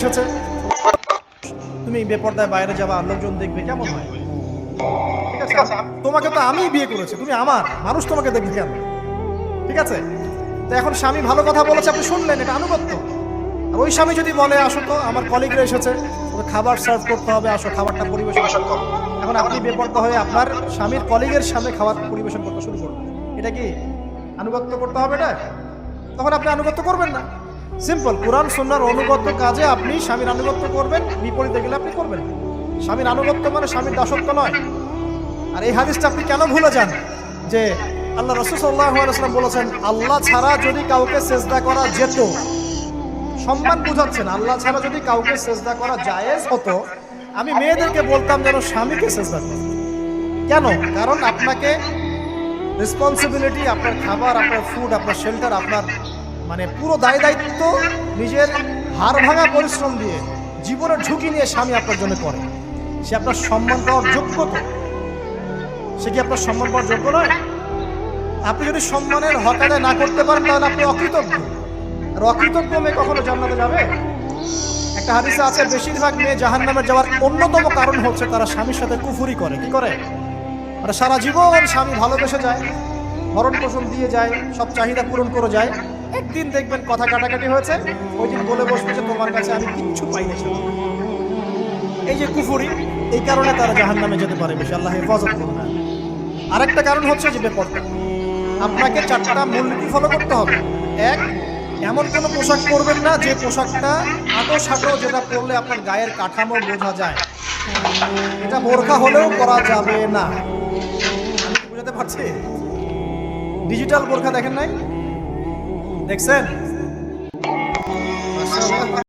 এসেছে তুমি বেপর্দায় বাইরে যাবা লোকজন দেখবে কেমন হয়? ঠিক আছে তোমাকে তো আমি বিয়ে করেছি তুমি আমার মানুষ তোমাকে দেখবে কেন? ঠিক আছে? তো এখন স্বামী ভালো কথা বলেছে আপনি শুনলেন এটা আনুগত্য। আর ওই স্বামী যদি বলে আসো তো আমার কলিগরা এসেছে তোকে খাবার সার্ভ করতে হবে আসো খাবারটা পরিবেশন করো। এখন আপনি বেপর্দা হয়ে আপনার স্বামীর কলিগের সামনে খাবার পরিবেশন করতে শুরু করবেন এটা কি আনুগত্য করতে হবে এটা? তখন আপনি আনুগত্য করবেন না। সিম্পল, কোরআন সুন্নার অনুগত্য কাজে আপনি স্বামীর আনুগত্য করবেন, বিপরীতে গেলে আপনি করবেন। স্বামীর আনুগত্য মানে স্বামীর দাসত্ব নয়। আর এই হাদিসটা আপনি কেন ভুলে যান? যে আল্লাহ রসুল সাল্লাম বলেছেন, আল্লাহ ছাড়া যদি কাউকে চেষ্টা করা যেত, সম্মান বুঝাচ্ছেন, আল্লাহ ছাড়া যদি কাউকে চেষ্টা করা জায়েজ হতো, আমি মেয়েদেরকে বলতাম যেন স্বামীকে চেষ্টা করে। কেন? কারণ আপনাকে রেসপন্সিবিলিটি আপনার খাবার, আপনার ফুড আপনার শেল্টার আপনার মানে পুরো দায় দায়িত্ব নিজের হাড় ভাঙা পরিশ্রম দিয়ে, জীবনের ঝুঁকি নিয়ে স্বামী আপনার জন্য করে। সে আপনার সম্মান পাওয়ার যোগ্য তো? সে কি আপনার সম্মান পাওয়ার যোগ্য নয়? আপনি যদি সম্মানের হক না করতে পারেন, তাহলে আপনি অকৃতজ্ঞ। আর অকৃতজ্ঞ মেয়ে কখনো জান্নাতে যাবে? একটা হাদিসে আছে, বেশিরভাগ মেয়ে জাহান নামে যাওয়ার অন্যতম কারণ হচ্ছে তারা স্বামীর সাথে কুফুরি করে। কি করে? মানে সারা জীবন স্বামী ভালোবেসে যায় ভরণ পোষণ দিয়ে যায়, সব চাহিদা পূরণ করে যায়। একদিন দেখবেন কথা কাটাকাটি হয়েছে ওই দিন বলে বসবে যে তোমার কাছে আমি কিচ্ছু পাইনি স্বামী। এই যে কুফুরি, এই কারণে তারা জাহান নামে যেতে পারে বেশি আল্লাহ হেফাজত করবে না আরেকটা কারণ হচ্ছে যে বেপরটা আপনাকে চারটা মূলনীতি ফলো করতে হবে। এক, এমন কোনো পোশাক পরবেন না যে পোশাকটা আটো সাটো যেটা পরলে আপনার গায়ের কাঠামো বোঝা যায়। এটা বোরখা হলেও পরা যাবে না। বুঝাতে পারছি? ডিজিটাল বোরখা দেখেন নাই? দেখছেন।